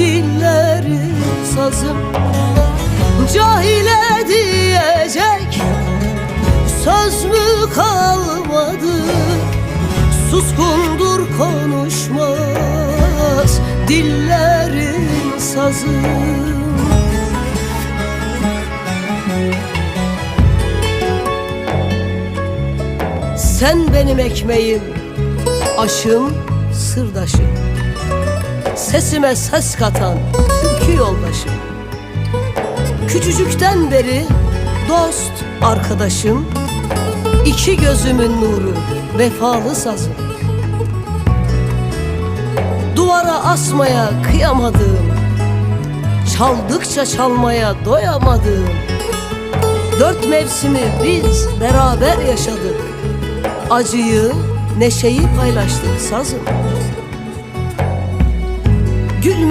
dillerin sazım. Cahile diyecek söz mü kalmadı? Suskundur konuşmaz dillerin sazı. Sen benim ekmeğim, aşım, sırdaşım Sesime ses katan iki yoldaşım. Küçücükten beri dost, arkadaşım İki gözümün nuru, vefalı sazım. Duvara asmaya kıyamadığım Çaldıkça çalmaya doyamadığım Dört mevsimi biz beraber yaşadık. Acıyı, neşeyi paylaştık sazım Gülme